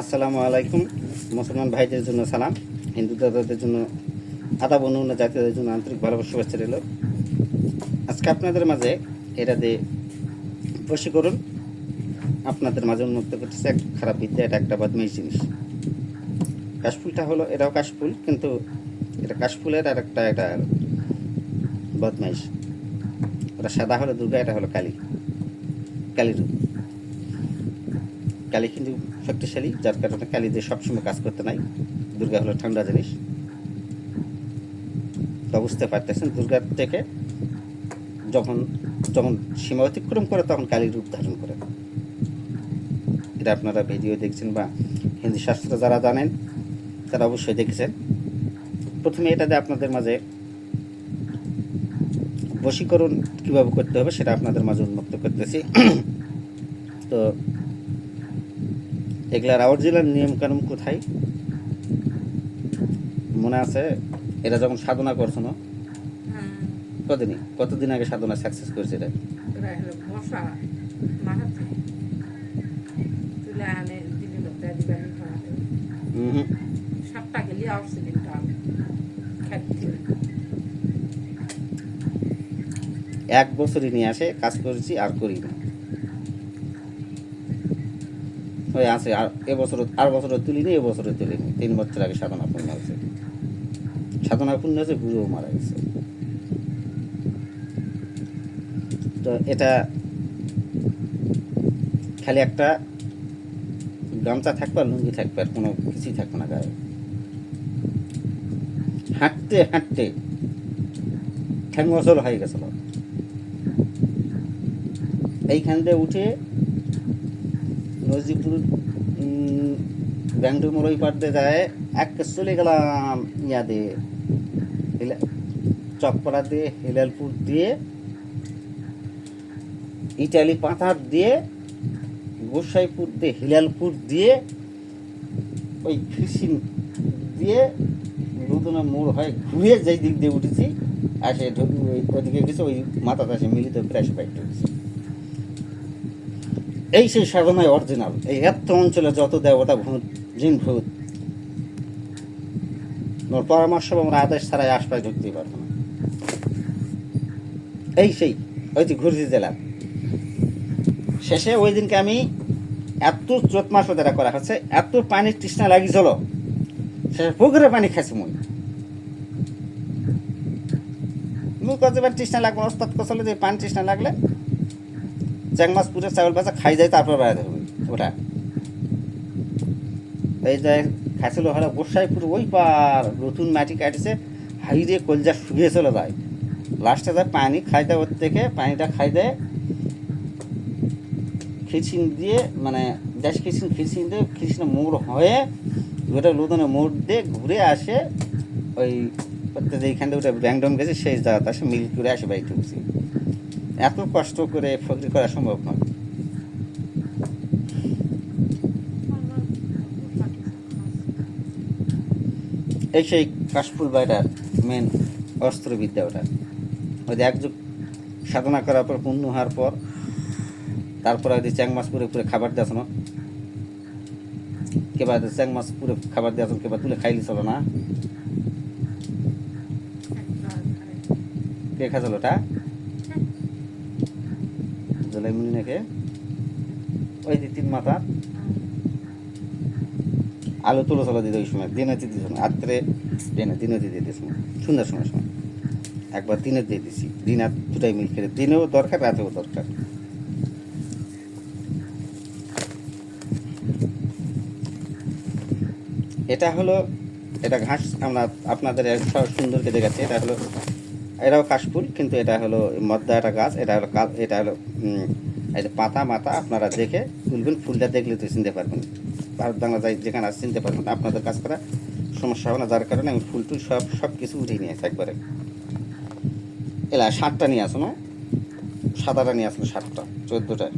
আসসালামু আলাইকুম। মুসলমান ভাইদের জন্য সালাম, হিন্দু দাদাদের জন্য আদাব অন্য জাতিদের জন্য আন্তরিক ভালোবাসা, শুভেচ্ছা রইল। আজকে আপনাদের মাঝে এটা দিয়ে বশীকরণ আপনাদের মাঝে উন্মুক্ত করতেছে এক খারাপ বিদ্যা, এটা একটা বদমাইশ জিনিস। কাশফুলটা হলো, এটাও কাশফুল, কিন্তু এটা কাশফুলের আর একটা এটা বদমাইশ। ওটা সাদা হলো দুর্গা, এটা হলো কালী। কালী রূপ। কালী কিন্তু শক্তিশালী, যার কারণে কালী দিয়ে সবসময় কাজ করতে নাই। দুর্গা হলো ঠান্ডা জিনিস। তো বুঝতে পারতেছেন দুর্গার থেকে যখন যখন সীমা অতিক্রম করে, তখন কালীর রূপ ধারণ করে। এটা আপনারা ভিডিও দেখছেন বা হিন্দি শাস্ত্র যারা জানেন, তারা অবশ্যই দেখেছেন। প্রথমে এটাতে আপনাদের মাঝে বশীকরণ কীভাবে করতে হবে, সেটা আপনাদের মাঝে উন্মুক্ত করতেছি। তো এগুলার অরিজিনাল নিয়ম কানুন কোথায়? মনে আছে? এরা যখন সাধনা করছ না? কতদিনই কতদিন? আগে সাধনা সাকসেস করেছে এটা? এক বছরই নিয়ে আসে কাজ করেছি আর করি না। ওই আছে, আর এবছর আর বছর তুলিনি এবছরে তুলিনি। তিন বছর আগে সাধনা পূর্ণ হয়েছে। সাধনা পূর্ণ হয়েছে, গুরুও মারা গেছে। তো এটা খালি একটা গামছা থাকবে আর লুঙ্গি থাকবে, আর কোনো কিছুই থাকবে না গায়ে। হাঁটতে হাঁটতে ঠ্যাং অচল হয়ে গেছিল এইখান দিয়ে উঠে নজিপুর ব্যাংডু মরই পাড়তে যায়। এক চলে গেলাম ইয়া দিয়ে হিলা- চকপাড়া দিয়ে হিলালপুর দিয়ে, ইটালি পাথার দিয়ে, গোসাইপুর দিয়ে, হিলালপুর দিয়ে, ওই ফিসিন দিয়ে নতুন মোড় হয় ঘুরে যেই দিক দিয়ে উঠেছি আসে ঢুকি ওই ওদিকে গেছে, ওই মাথাটা সে মিলিত করে আসে বাইক ঢুকেছি। এই সেই সাধনায় অরিজিনাল, এই এত অঞ্চলে যত দেবতা, ভূত, জিন, ভূত পরামর্শ বা আমরা আদেশ ছাড়াই আশপাশ ঢুকতেই পারব না। এই সেই, ওই যে ঘুরছি জেলা। শেষে ওই দিনকে আমি এত চোট মাস ওদের করা হচ্ছে, এত পানির তৃষ্ণা লাগিয়েছিল শেষে পুকুরে পানি খাইছি মুই। মুই কত তৃষ্ণা লাগবে, ওস্তাদ কচলে যে পানি তৃষ্ণা লাগলে চ্যাং মাছ পুরে চাউল ভাজা খাই যায় তারপর বেড়াতে হবে ওটা। এই যে খাইছিল হলো গোসাইপুর ওই পার, নতুন মাটি কাটছে হাইরে কলজা শুকিয়ে চলে যায়। লাস্টে যায় পানি, খাই দেয় ওর থেকে, পানিটা খাই দেয়। খিচিন দিয়ে মানে দেশ খিচিন খিচিন দিয়ে, খিচিন মোড় হয়ে ওটা লুদনে মোড় দিয়ে ঘুরে আসে, ওই এইখান থেকে ওটা ব্যাংডম গেছে, সেই জায়গাতে আসে মিল করে আসে বাইক ঢুকছি এত কষ্ট করে ফকরি করা সম্ভব নয়। এই সেই কাশফুল বাইটার মেন অস্ত্রবিদ্যা ওটা। ওই যে একযুগ সাধনা করার পর পূর্ণ হওয়ার পর, তারপরে ওই যে চ্যাং মাছ পুরে পুরে খাবার দেওয়া শোনো। কেবা চ্যাং মাছ পুরে খাবার দেওয়া কেবা তুলে খাইলি চলো না। কে খাইছিল ওটা? জলাই মুনি নাকি? ওই যে তিন মাথা। আলু তুলো চলো দিতে ওই সময়, দিনে দিতে সময়, রাত্রে দিনে দিনে দিয়ে দিতে সময়, সন্ধ্যার সময় সময়। একবার দিনে দিয়ে দিছি, দিন আর দুটাই মিল খেলে, দিনেও দরকার, রাতেও দরকার। এটা হলো, এটা ঘাস আমরা আপনাদের সুন্দরকে দেখাচ্ছি, এটা হলো এটাও কাশফুল কিন্তু এটা হলো মদ্দা একটা গাছ, এটা হলো এটা হলো পাতা মাথা আপনারা দেখে তুলবেন, ফুলটা দেখলে তো চিনতে পারবেন। ভারত বাংলা যাই যেখানে আছে, চিনতে পারবেন, আপনাদের কাজ করা সমস্যা হবে না, যার কারণে আমি ফুল টুল সব সব কিছু উঠিয়ে নিয়ে আসি একবারে। এলা, সাতটা নিয়ে আসো না? সাদাটা নিয়ে আসলো সাতটা, চোদ্দোটা।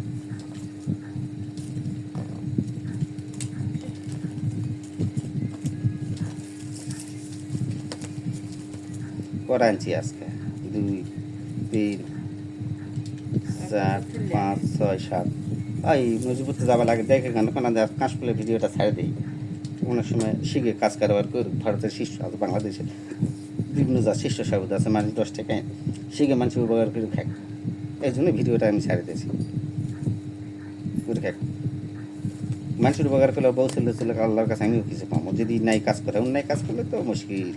আনছি আজকে? দুই, তিন, চার, পাঁচ, ছয়, সাত। ওই মজবুতে যাওয়া লাগে দেখে কেন কাঁচ ফুলে ভিডিওটা ছাড়ে দিই। অনেক সময় শিখে কাজ কারবার করে, ভারতের শীর্ষ আছে বাংলাদেশের বিভিন্ন যা শীর্ষ সাবুদ আছে, মানুষ দশ টাকায় শিখে মানুষ উপকার করে খায়। এই জন্য ভিডিওটা আমি ছাড়ে দিয়েছি। করে খায়। মানুষের উপকার করলে বউ ছেলে ছেলে, আল্লাহর কাছে আমিও কিছু পাবো। যদি নাই কাজ করে, অন্যায় কাজ করলে তো মুশকিল।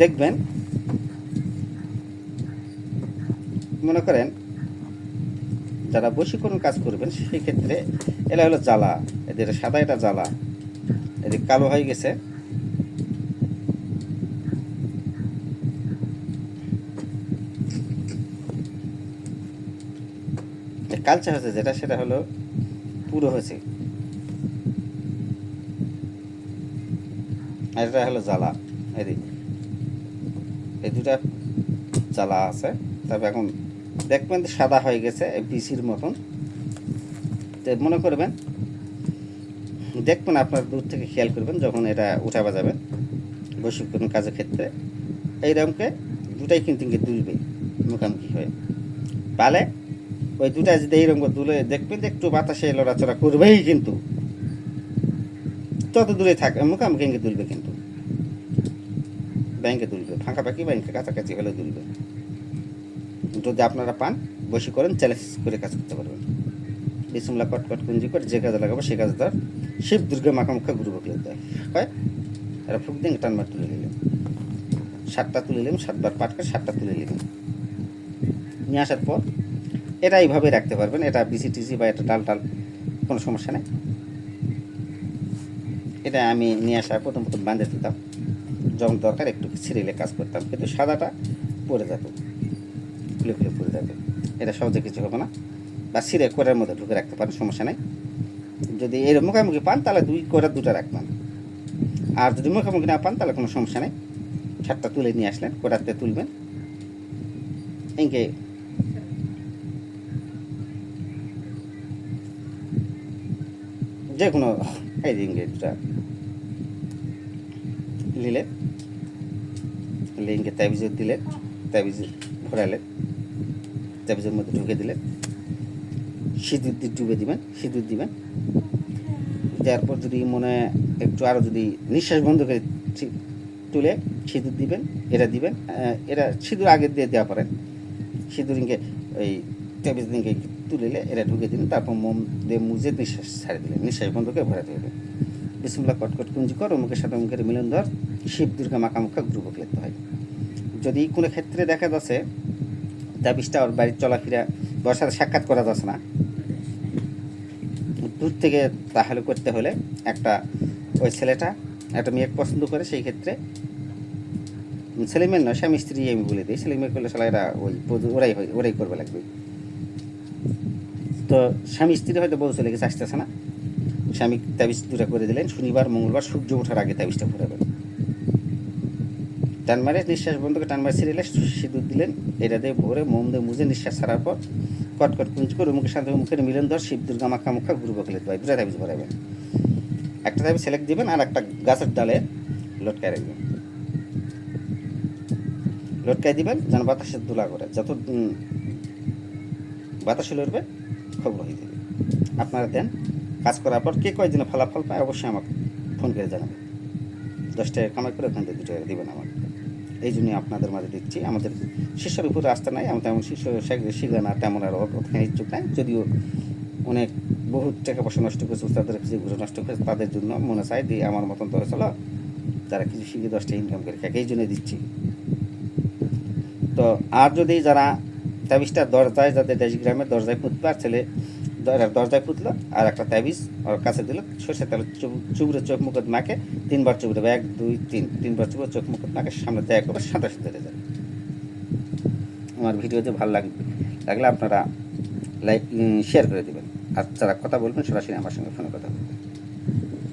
দেখবেন, মনে করেন যারা বশীকরণ কাজ করবেন সেই ক্ষেত্রে এরা হলো জ্বালা, এদের সাদা এটা জ্বালা, এদের কালো হয়ে গেছে। কালচার হচ্ছে যেটা, সেটা হলো পুরো হয়েছে আর এটা হলো জ্বালা এদিক এই দুটা চালা আছে। তবে এখন দেখবেন সাদা হয়ে গেছে বিসির মতন। তো মনে করবেন, দেখবেন আপনার দূর থেকে খেয়াল করবেন যখন এটা উঠা বাজাবেন বৈশ্বিক কোনো কাজের ক্ষেত্রে। এইরকমকে দুটাই কিন্তু দুলবে মুখামুখি হয়ে। পালে ওই দুটা যদি এইরকম দুলে দেখবেন একটু বাতাসে লড়াচড়া করবেই কিন্তু। তত দূরে থাক, মুখামুখি দুলবে কিন্তু। ব্যাংকে তুলবে, ফাঁকা ফাঁকাফাঁকি ব্যাংকে কাছাকাছি হলে তুলবে। যদি আপনারা পান, বসে করেন চ্যালেঞ্জ করে কাজ করতে পারবেন। বিসমলা কট কট কুঞ্জি করে যে কাজে লাগাবো সে কাজ ধর শিব দুর্গে মাখামুখা গুরু বকলে দেয়। হয় এরা ফুক দিন টানবার তুলে নিলেন। সাতটা তুলে নিলাম সাতবার পাট করে সাতটা তুলে নিলাম নিয়ে আসার পর এটা এইভাবে রাখতে পারবেন, এটা বিসি টিসি বা এটা ডাল টাল, কোনো সমস্যা নেই। এটা আমি নিয়ে আসার প্রথম প্রথম বাঁধে দিতাম। যখন দরকার, একটু ছিঁড়িলে কাজ করতাম। কিন্তু সাদাটা পড়ে যেত। খুলে খুলে পড়ে যেত। এটা সহজে কিছু হবে না। বা ছিঁড়ে কোরের মধ্যে ঢুকে রাখতে পারেন, সমস্যা নেই। যদি এর মুখামুখি পান, তাহলে দুই করে দুটা রাখবেন। আর যদি মুখামুখি না পান, তাহলে কোনো সমস্যা নেই। ছাদটা তুলে নিয়ে আসলেন কোটাতে তুলবেন। এঁকে যে কোনো এই দিনকে দুটা নিলেন লিঙ্কে তাবিজ দিলে, তাবিজ ভরালেন তাবিজের মধ্যে ঢুকে দিলে, সিঁদুর দিয়ে ডুবে দিবেন, সিঁদুর দিবেন। দেওয়ার পর যদি মনে একটু আরও যদি নিঃশ্বাস বন্ধ করে তুলে সিঁদুর দিবেন এটা দিবেন এটা সিঁদুর আগে দিয়ে দেওয়া পারেন। সিঁদুর ইঙ্কে ওই তাবিজ দিনকে তুলিলে এটা ঢুকে দিলেন তারপর মোম দিয়ে মুজে নিঃশ্বাস ছাড়ে দিলেন নিঃশ্বাস বন্ধ করে ভরাতে হবে বিসমুল্লাহ, কটকট, কুঞ্জি কর, অমুকের সাথে অমুকের মিলন ধর। শিব দুর্গা মাখামুখা গ্রুপ লিখতে হয়। যদি কোনো ক্ষেত্রে দেখা যাচ্ছে তাবিজটা ওর বাড়ির চলাফেরা ওর সাথে সাক্ষাৎ করা যাচ্ছে না, দূর থেকে তাহলে করতে হলে একটা ওই ছেলেটা, একটা মেয়ে পছন্দ করে, সেই ক্ষেত্রে ছেলে মেয়ে নয়, স্বামী স্ত্রী আমি বলে দিই ছেলে মেয়ে করলে সালা এরা ওই ওরাই হয়, ওরাই করবে লাগবে। তো স্বামী স্ত্রী হয়তো বউ চলে গেছে আসতেছে না। স্বামী তাবিজ দুটা করে দিলেন, শনিবার, মঙ্গলবার সূর্য ওঠার আগে তাবিজটা ঘুরাবেন টান মারে নিঃশ্বাস বন্ধ করে টান মারে ছিঁড়ে সিঁদুর দিলেন। এটা দিয়ে ভরে মোম দিয়ে মুজে নিঃশ্বাস ছাড়ার পর কটকট কট কুঞ্চ করে মুখের সাথে মুখের মিলন ধর শিব দুর্গা মাখা মুখা গুরু বকলে দেয় দুটা তাবিজ ভরাবেন একটা তাবিজ সিলেক্ট দিবেন আর একটা গাছের ডালে লটকায় রাখবেন। লটকায় দিবেন যেন বাতাসে দোলা করে। যত বাতাসে লড়বে খবর হয়ে যাবে। আপনারা দেন, কাজ করার পর কে কয়দিনে ফলাফল পায় অবশ্যই আমাকে ফোন করে জানাবেন। দশ টাকা কামাই করে ওখান থেকে দুটো দেবেন আমাকে। এই জন্যই আপনাদের মাঝে দিচ্ছি আমাদের শিষ্যের উপরে আসতে নাই, আমি তেমন শিষ্য শিখবে না তেমন আর ওখানে ইচ্ছুক নাই। যদিও অনেক বহু টাকা পয়সা নষ্ট করেছে তাদের কিছু ঘুরে নষ্ট করেছে, তাদের জন্য মনে চাই দিয়ে আমার মতন তো চলো, তারা কিছু শিখে দশটা ইনকাম করে খায় এই জন্যই দিচ্ছি। তো আর যদি যারা তাবিজটা দরজায়, যাদের দেশ গ্রামের দরজায় আর ছেলে দরজায় পুতলো আর একটা তাবিজ ওর কাছে দিল সর্ষে তেল চুবড়ে চোখ মুখত মাকে, তিনবার চুবড়ে এক, দুই, তিন, তিনবার চুবড়ে চোখ মুখত মাকে সামনে দেয়া করবে সাঁতার ধরে যাবে। আমার ভিডিওতে ভালো লাগবে লাগলে আপনারা লাইক শেয়ার করে দেবেন। আর যারা কথা বলবেন, সরাসরি আমার সঙ্গে ফোনে কথা বলবেন।